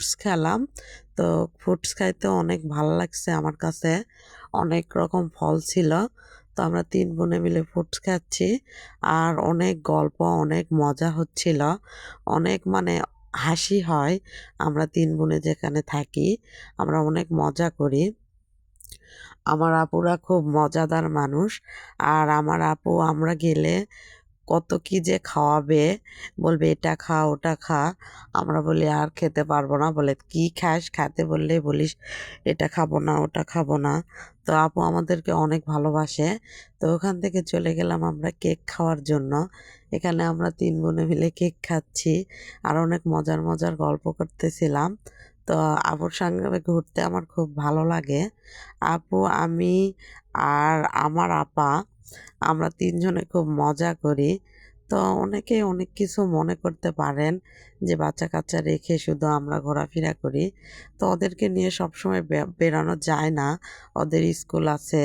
Fruits খেলাম। তো fruits খাইতে অনেক ভালো লাগছে আমার কাছে। অনেক রকম ফল ছিল। তো আমরা তিন বোনে মিলে ফ্রুটস খাচ্ছি। আর অনেক গল্প, অনেক মজা হচ্ছিল। অনেক মানে হাসি হয় আমরা তিন বোনে যেখানে থাকি। আমরা অনেক মজা করি। আমার আপুরা খুব মজাদার মানুষ। আর আমার আপু আমরা গেলে কত কি যে খাওয়াবে। বলবে, এটা খা, ওটা খা। আমরা বলি, আর খেতে পারব না। বলে, কি খাস? খেতে বললে বলিস, এটা খাব না, ওটা খাব না। তো আপু আমাদেরকে অনেক ভালোবাসে। তো ওখান থেকে চলে গেলাম আমরা কেক খাওয়ার জন্য। এখানে আমরা তিন বোনে মিলে কেক খাচ্ছি আর অনেক মজার মজার গল্প করতেছিলাম। তো আপুর সঙ্গে ঘুরতে আমার খুব ভালো লাগে। আপু, আমি আর আমার আপা আমরা তিনজনে খুব মজা করি। তো অনেকেই অনেক কিছু মনে করতে পারেন যে বাচ্চা কাচ্চা রেখে শুধু আমরা ঘোরাফেরা করি। তো ওদেরকে নিয়ে সবসময় বেরানো যায় না। ওদের স্কুল আছে,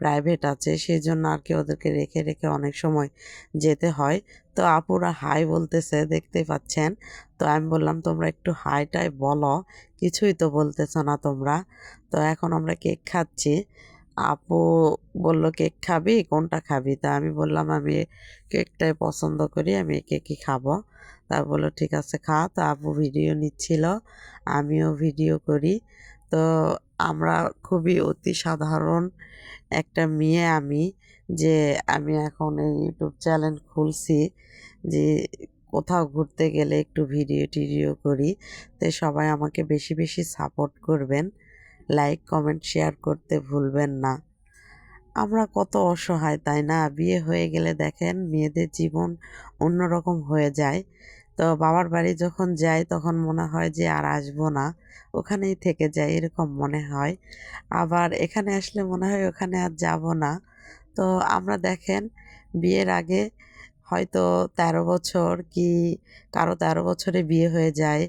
প্রাইভেট আছে সেই জন্য আর কি ওদেরকে রেখে রেখে অনেক সময় যেতে হয়। তো আপুরা হাই বলতেছে দেখতে পাচ্ছেন? তো আমি বললাম, তোমরা একটু হাইটাই বলো। কিছুই তো বলতেছো না তোমরা। তো এখন আমরা কেক খাচ্ছি। আপু বলল, কেক খাবি? কোনটা খাবি? তা আমি বললাম, আমি কেকটাই পছন্দ করি, আমি কেকই খাব। তা বলল, ঠিক আছে, খা। তো আপু ভিডিও নিচ্ছিল, আমিও ভিডিও করি। তো আমরা খুবই অতি সাধারণ একটা মেয়ে আমি, যে আমি এখন এই ইউটিউব চ্যানেল খুলছি, যে কোথাও ঘুরতে গেলে একটু ভিডিও টিডিও করি, তো সবাই আমাকে বেশি বেশি সাপোর্ট করবেন। লাইক কমেন্ট শেয়ার করতে ভুলবেন না। আমরা কত অসহায়, তাই না? বিয়ে হয়ে গেলে দেখেন মেয়েদের জীবন অন্যরকম হয়ে যায়। তো বাবার বাড়ি যখন যাই তখন মনে হয় যে আর আসব না, ওখানেই থেকে যাই, এরকম মনে হয়। আবার এখানে আসলে মনে হয় ওখানে আর যাব না। তো আমরা দেখেন বিয়ের আগে হয়তো তেরো বছর কি কারও তেরো বছরে বিয়ে হয়ে যায়।